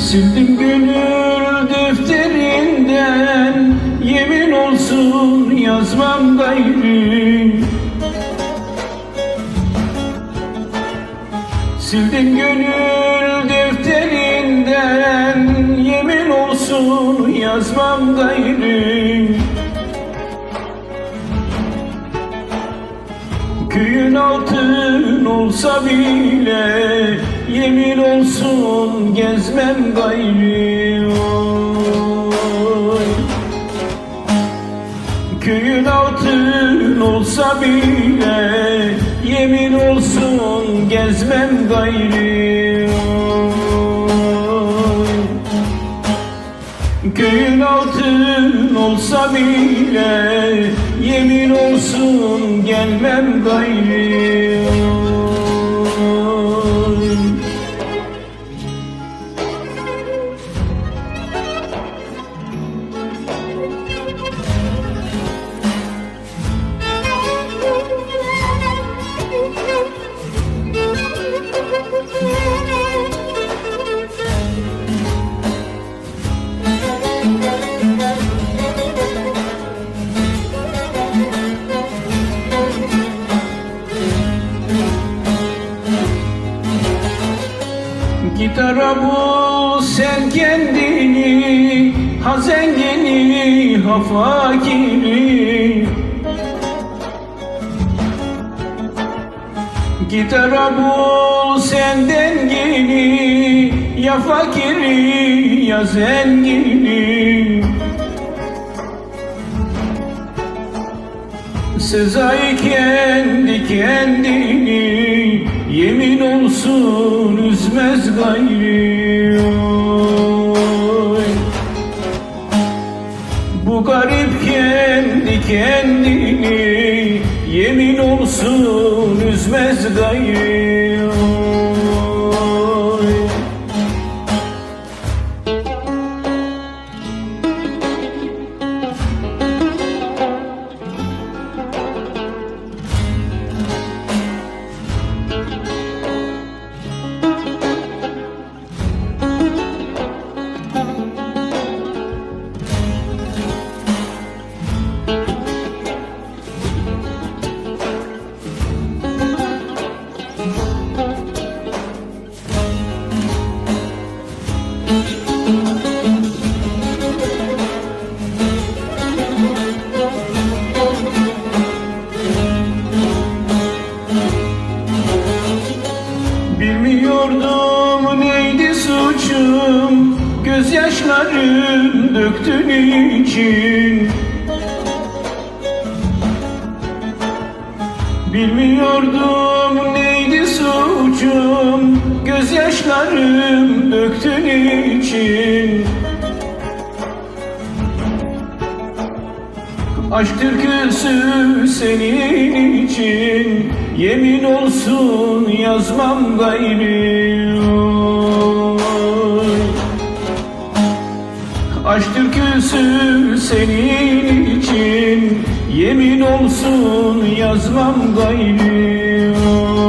Sildim gönül defterinden Yemin olsun yazmam gayrı. Sildim gönül defterinden Yemin olsun yazmam gayrı. Köyün altın olsa bile Yemin olsun gezmem gayrı oy. Köyün altın olsa bile Yemin olsun gezmem gayrı oy. Köyün altın olsa bile Yemin olsun gelmem gayrı Gitara bu sen kendini Ha zengini ha fakiri. Gitara bu sen dengini Ya fakiri ya zengini. Sezai kendi kendini Yemin olsun üzmez gayri. Bu garip kendi kendini Yemin olsun üzmez gayri Bilmiyordum neydi suçum Gözyaşlarım döktün için. Bilmiyordum suçum Gözyaşlarım döktün için Aşk türküsü senin için Yemin olsun yazmam gayrı oy. Aşk türküsü senin için Yemin olsun yazmam gayrı oy.